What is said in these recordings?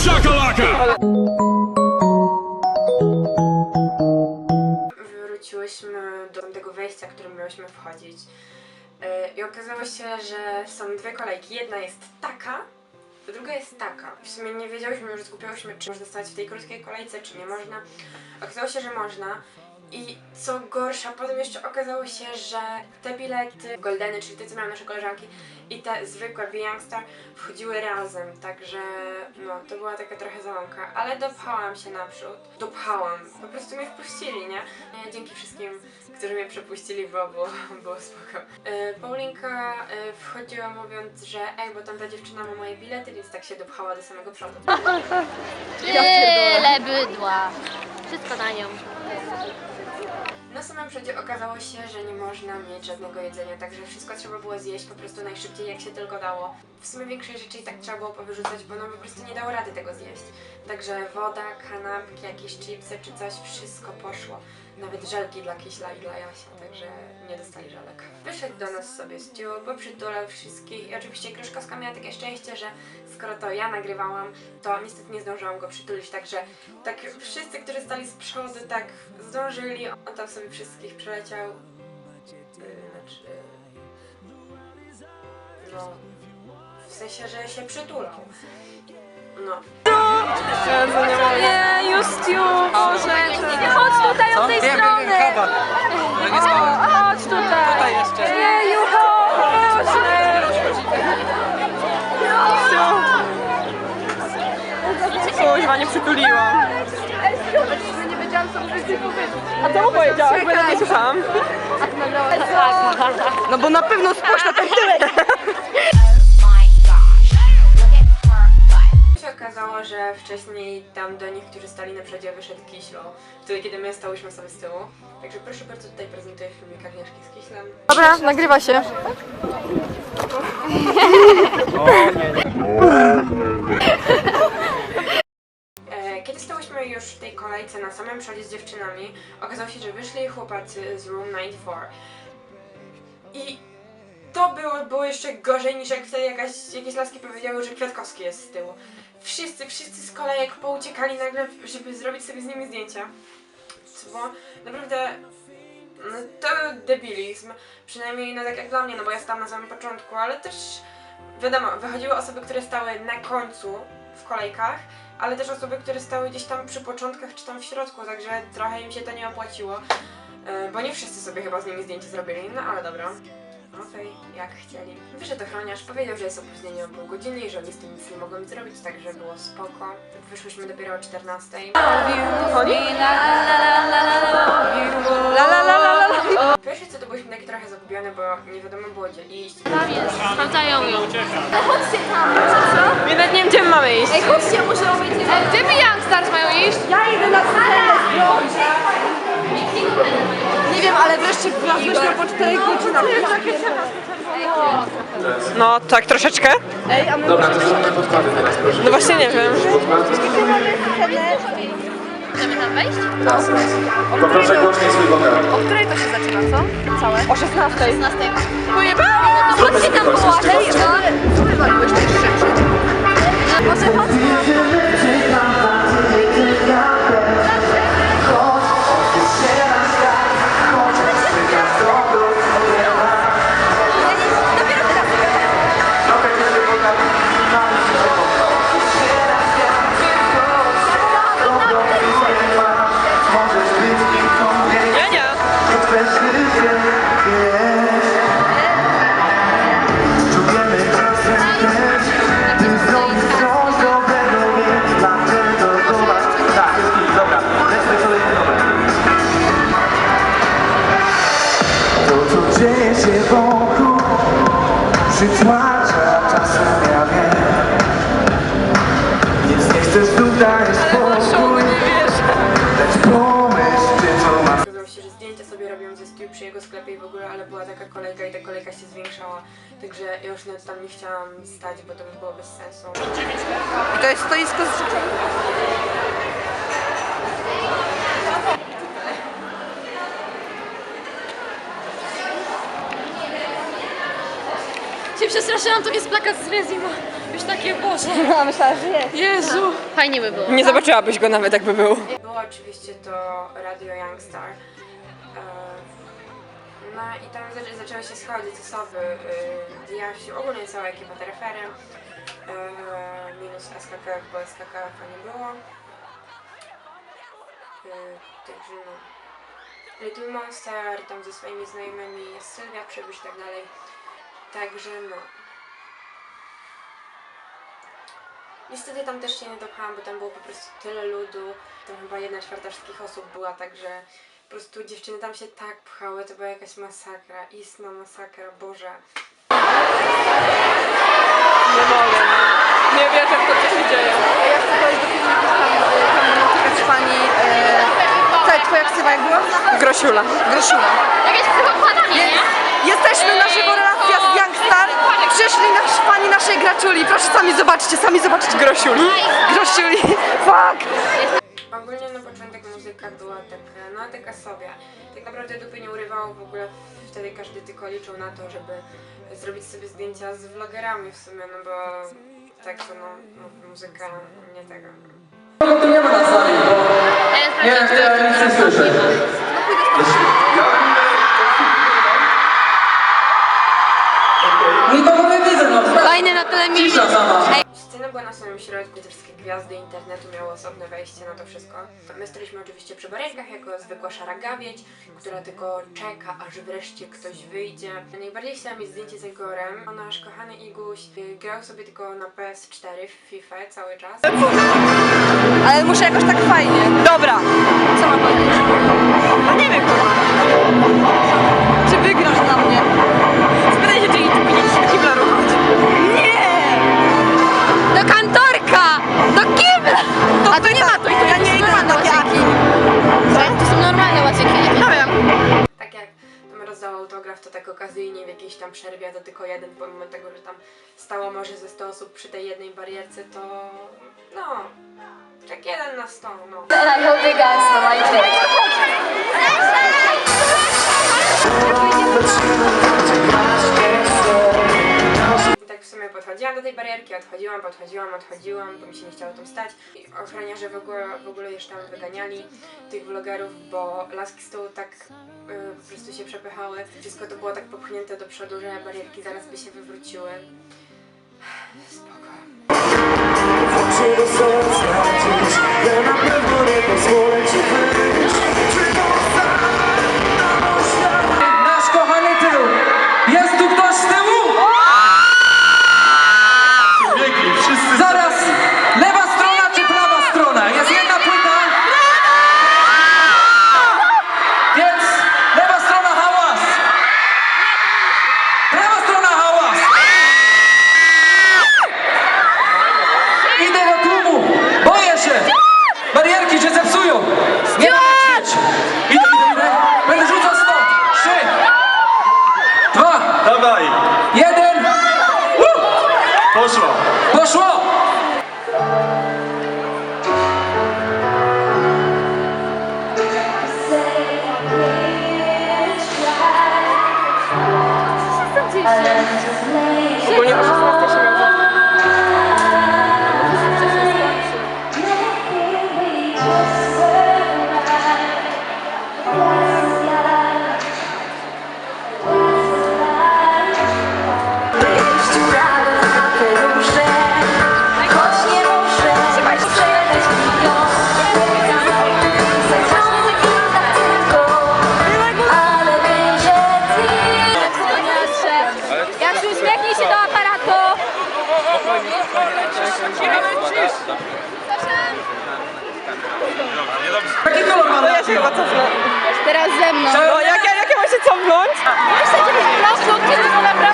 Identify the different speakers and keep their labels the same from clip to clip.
Speaker 1: shakalaka!
Speaker 2: Wróciłyśmy do tego wejścia, którym miałyśmy wchodzić. Yy, I okazało się, że są dwie kolejki. Jedna jest taka, druga jest taka. W sumie nie wiedziałyśmy, już zgubiałyśmy, czy można stać w tej krótkiej kolejce, czy nie można. Okazało się, że można. I co gorsza, potem jeszcze okazało się, że te bilety Goldeny, czyli te, co miały nasze koleżanki, i te zwykłe Youngstar wchodziły razem, także no, to była taka trochę załamka, ale dopchałam się naprzód. Dopchałam, po prostu mnie wpuścili, nie? E, Dzięki wszystkim, którzy mnie przepuścili, bo było, było spoko. E, Paulinka e, wchodziła mówiąc, że ej, bo tam ta dziewczyna ma moje bilety, więc tak się dopchała do samego przodu.
Speaker 3: Tyle bydła. Wszystko na nią.
Speaker 2: Na samym przodzie okazało się, że nie można mieć żadnego jedzenia, także wszystko trzeba było zjeść po prostu najszybciej jak się tylko dało. W sumie większej rzeczy i tak trzeba było powyrzucać, bo no po prostu nie dało rady tego zjeść. Także woda, kanapki, jakieś chipsy czy coś, wszystko poszło. Nawet żelki dla Kiśla i dla Jasia, także nie dostali żelek. Wyszedł do nas sobie Stu, poprzytulał wszystkich i oczywiście Gruszkowska miała takie szczęście, że skoro to ja nagrywałam, to niestety nie zdążyłam go przytulić, także tak wszyscy, którzy stali z przodu, tak zdążyli, on tam sobie wszystkich przeleciał. Yy, znaczy... No... W sensie, że się przytulał. No.
Speaker 4: Nie, Justu, Boże. Chodź tutaj od tej strony. O, chodź tutaj. Tutaj jeszcze. Nie, Jucho, Boże. Kuźwa, nie przytuliłam. Nie wiedziałam, co powiedzieć. A co mu powiedziałaś? Bo ja nie słyszałam. No bo na pewno spójrz na ten tyłek.
Speaker 2: Że wcześniej tam do nich, którzy stali na przodzie, wyszedł Kiślo, wtedy kiedy my stałyśmy sobie z tyłu. Także proszę bardzo, tutaj prezentuję filmik Agnieszki z Kiślem.
Speaker 4: Dobra, nagrywa się.
Speaker 2: E, Kiedy stałyśmy już w tej kolejce na samym przodzie z dziewczynami, okazało się, że wyszli chłopacy z Room 94. I to było, było jeszcze gorzej niż jak wtedy jakaś, jakieś laski powiedziały, że Kwiatkowski jest z tyłu. Wszyscy, wszyscy z kolejek pouciekali nagle, żeby zrobić sobie z nimi zdjęcia. Co było naprawdę... No to był debilizm. Przynajmniej no tak jak dla mnie, no bo ja stałam na samym początku, ale też wiadomo, wychodziły osoby, które stały na końcu w kolejkach, ale też osoby, które stały gdzieś tam przy początkach czy tam w środku, także trochę im się to nie opłaciło. E, Bo nie wszyscy sobie chyba z nimi zdjęcie zrobili, no ale dobra. Okej, jak chcieli. Wyszedł ochroniarz, powiedział, że jest opóźnienie o pół godziny i że oni z tym nic nie mogą zrobić, także było spoko. Wyszłyśmy dopiero o 14.
Speaker 4: Chodzi? La la la la la.
Speaker 2: Pierwsze co to byliśmy takie trochę zagubione, bo nie wiadomo było gdzie iść.
Speaker 3: Tam jest. Sprawdzają ją.
Speaker 4: My nawet nie wiem, gdzie my mamy iść.
Speaker 5: Ej, chodźcie, muszę obejrzeć.
Speaker 3: Gdzie Young Stars mają iść?
Speaker 5: Ja idę na Nie wiem, ale wreszcie wlazłyśmy po 4 godzinach.
Speaker 4: No, tak troszeczkę.
Speaker 5: Ej, a my
Speaker 6: Dobra, to zróbmy podkłady teraz, proszę.
Speaker 4: No właśnie nie wiem.
Speaker 3: Chcemy tam wejść?
Speaker 6: Raz, raz. Poproszę głośniej swój wokal.
Speaker 5: o której to się zaczyna, co? Całe?
Speaker 4: O 16.
Speaker 3: 16.
Speaker 4: Pojebałam!
Speaker 3: No to chodźcie tam no.
Speaker 5: Tej
Speaker 7: dzieje się wokół, przytłacza czasem ja wiem. Więc nie chcesz tutaj spokój, lecz pomyśl, czy to ma
Speaker 2: Okazało się, że zdjęcia sobie robią ze Stu przy jego sklepie i w ogóle, ale była taka kolejka i ta kolejka się zwiększała. Także ja już nawet tam nie chciałam stać, bo to by było bez sensu.
Speaker 4: I to jest stoisko z
Speaker 3: przestraszyłam, to jest plakat z Rezima. Już takie, Boże.
Speaker 5: A myślałam, że jest.
Speaker 3: Jezu. Fajnie by było.
Speaker 2: Nie zobaczyłabyś go nawet jakby był. Było oczywiście to Radio Youngstar. E, No i tam zaczę- zaczęły się schodzić osoby. Ja się ogólnie cała ekipa Tereferem. e, Minus SKKF, bo SKKF nie było. Y, Także no. Little Monster, tam ze swoimi znajomymi jest Sylwia Przybysz i tak dalej. Także no. Niestety tam też się nie dopchałam, bo tam było po prostu tyle ludu. Tam chyba jedna czwarta wszystkich osób była, także po prostu dziewczyny tam się tak pchały, to była jakaś masakra, istna masakra, Boże.
Speaker 4: Nie mogę, no. Nie wierzę w to, co się dzieje.
Speaker 5: Ja chcę powiedzieć do filmiku, tam, tam dotykać pani... E, twoja ksywa jak była?
Speaker 4: Grosiula.
Speaker 5: Groszyła.
Speaker 3: Jakieś psychopatami, nie?
Speaker 5: Przyszli nasz, pani naszej graczuli. Proszę sami zobaczcie, sami zobaczcie.
Speaker 4: Grosiuli.
Speaker 5: Grosiuli. Fuck.
Speaker 2: Ogólnie na początek muzyka była taka, no taka sobie. Tak naprawdę dupy nie urywało w ogóle, wtedy każdy tylko liczył na to, żeby zrobić sobie zdjęcia z vlogerami w sumie, no bo tak to no, no muzyka nie tego.
Speaker 1: Kogo tu nie ma na sali, bo
Speaker 3: Ja
Speaker 1: nie chciałem nic nie słyszeć. Nikogo
Speaker 2: wszystkie gwiazdy internetu miały osobne wejście na to wszystko. My staliśmy oczywiście przy barierkach jako zwykła szara gawieć, która tylko czeka, aż wreszcie ktoś wyjdzie. Najbardziej chciałam mieć zdjęcie z Igorem. O nasz kochany Iguś y, grał sobie tylko na PS4 w FIFA cały czas.
Speaker 5: Ale muszę jakoś tak fajnie.
Speaker 4: Dobra.
Speaker 5: Co mam powiedzieć?
Speaker 4: No nie wiem, kurwa.
Speaker 2: Osób przy tej jednej barierce, to no, tak jeden na 100, no. Tak w sumie podchodziłam do tej barierki, odchodziłam, podchodziłam, odchodziłam, bo mi się nie chciało tam stać. I ochroniarze w ogóle, w ogóle już tam wyganiali tych vlogerów, bo laski z tyłu tak y, po prostu się przepychały. Wszystko to było tak popchnięte do przodu, że barierki zaraz by się wywróciły. Spoko.
Speaker 1: Się
Speaker 4: cofnąć?
Speaker 3: Jeszcze ciebie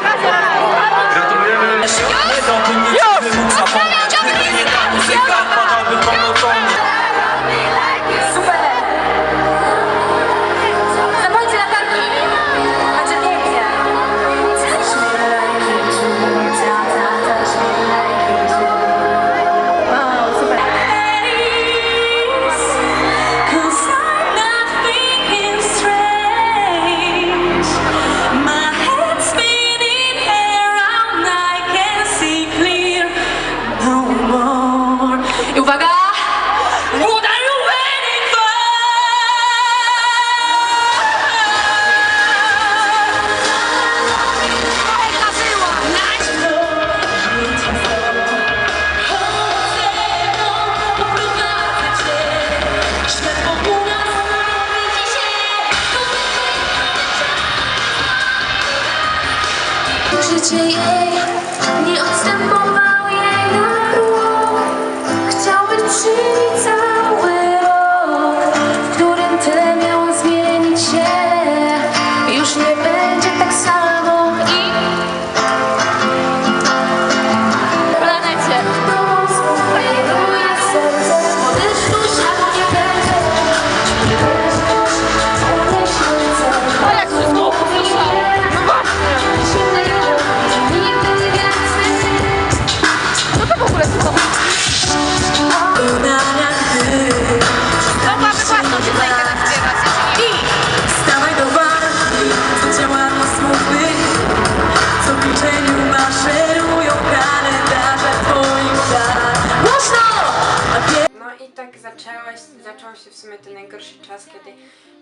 Speaker 2: zaczęłaś, zaczął się w sumie ten najgorszy czas, kiedy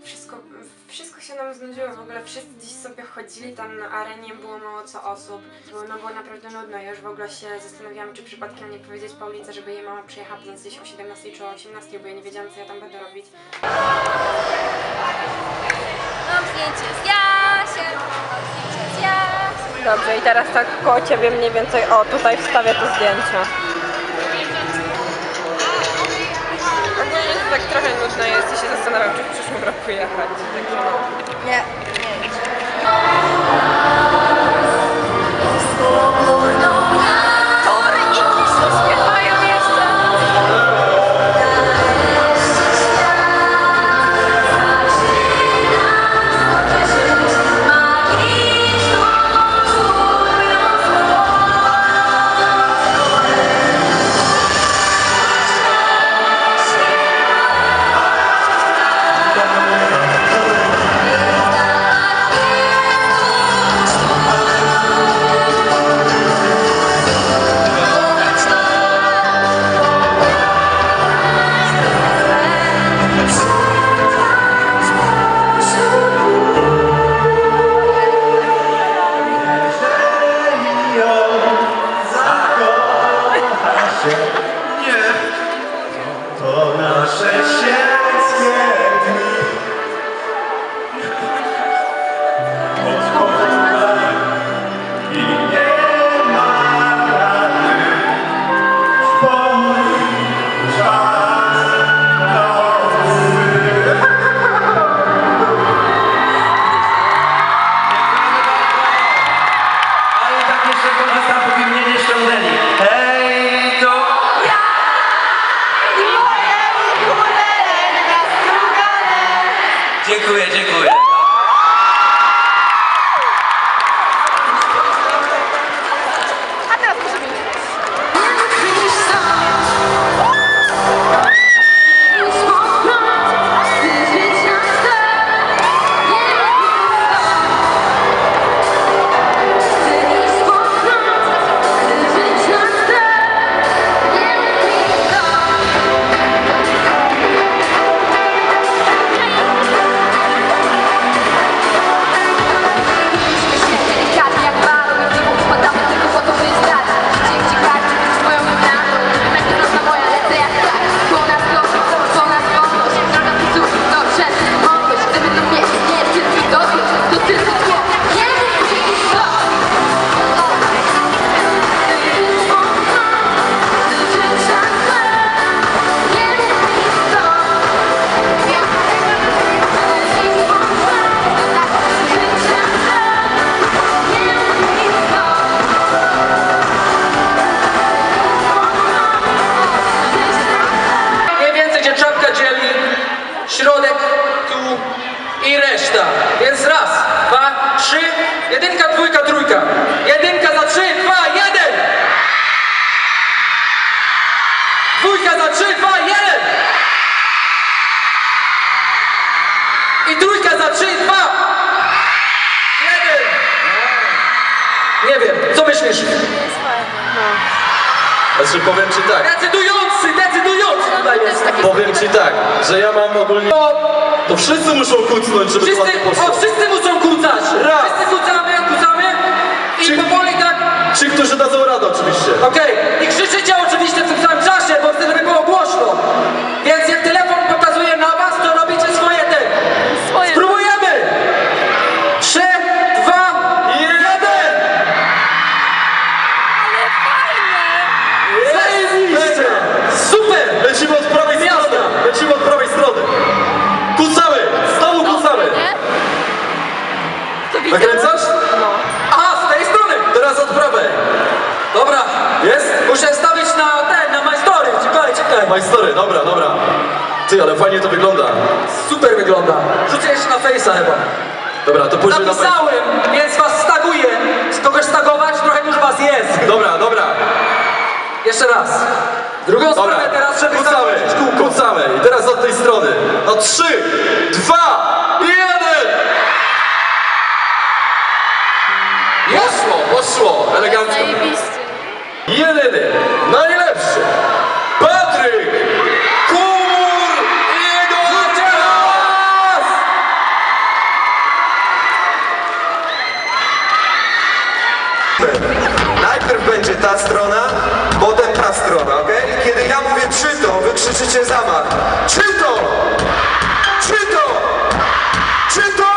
Speaker 2: wszystko, wszystko się nam znudziło, w ogóle wszyscy gdzieś sobie chodzili, tam na arenie było mało co osób, było, no było naprawdę nudno, ja już w ogóle się zastanawiałam, czy przypadkiem nie powiedzieć Paulice, żeby jej mama przyjechała nas gdzieś o 17 czy o 18, bo ja nie wiedziałam, co ja tam będę robić.
Speaker 3: mam zdjęcie z Jasiem. Mam zdjęcie z Jasiem.
Speaker 5: Dobrze, i teraz tak koło ciebie mniej więcej, o tutaj wstawię to zdjęcie. Trochę nudno jest i się zastanawiam, czy w przyszłym roku jechać. Także no. Nie,
Speaker 3: Tory
Speaker 6: Znaczy powiem ci tak,
Speaker 1: Decydujący, decydujący tutaj jest.
Speaker 6: powiem ci tak, że ja mam ogólnie... To wszyscy muszą kucnąć, żeby to
Speaker 1: Wszyscy,
Speaker 6: ładnie poszło.
Speaker 1: wszyscy muszą kucać!
Speaker 6: Raz.
Speaker 1: Wszyscy kucamy, kucamy i
Speaker 6: Czy-
Speaker 1: powoli tak...
Speaker 6: Ci, którzy dadzą radę oczywiście.
Speaker 1: Okej, i krzyczycie oczywiście w tym samym story.
Speaker 6: My story, dobra, dobra. Ty, ale fajnie to wygląda.
Speaker 1: Super wygląda. Jeszcze na fejsa chyba.
Speaker 6: Dobra, to później na
Speaker 1: Napisałem, więc was staguję. Z kogoś stagować? Trochę już was jest.
Speaker 6: Dobra, dobra,
Speaker 1: Jeszcze raz. Drugą
Speaker 6: dobra.
Speaker 1: stronę teraz, żeby
Speaker 6: Kucamy,
Speaker 1: zakończyć kółko.
Speaker 6: kucamy. I teraz od tej strony. No trzy, dwa, jeden! Poszło, poszło, elegancko. Jedyny,
Speaker 7: krzyczycie zamach. Czyto! Czyto! Czyto!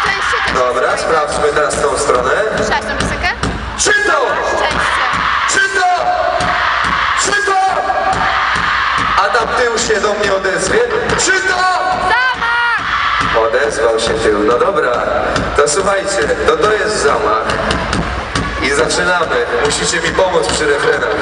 Speaker 3: Szczęście też
Speaker 7: Dobra,
Speaker 3: jest
Speaker 7: sprawdźmy teraz tą stronę.
Speaker 3: Słyszałeś tą piosenkę?
Speaker 7: Czyto!
Speaker 3: Szczęście.
Speaker 7: Czyto! Czyto! A tam tył się do mnie odezwie. Czyto!
Speaker 3: Zamach!
Speaker 7: Odezwał się tył. No dobra, to słuchajcie, to to jest zamach. I zaczynamy. Musicie mi pomóc przy refrenach.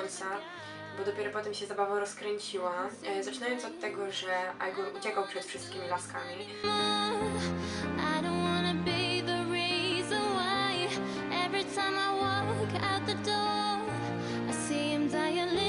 Speaker 2: końca, bo dopiero potem się zabawa rozkręciła. E, zaczynając od tego, że Igor uciekał przed wszystkimi laskami.
Speaker 8: Every time I walk out the door, I see him dialing.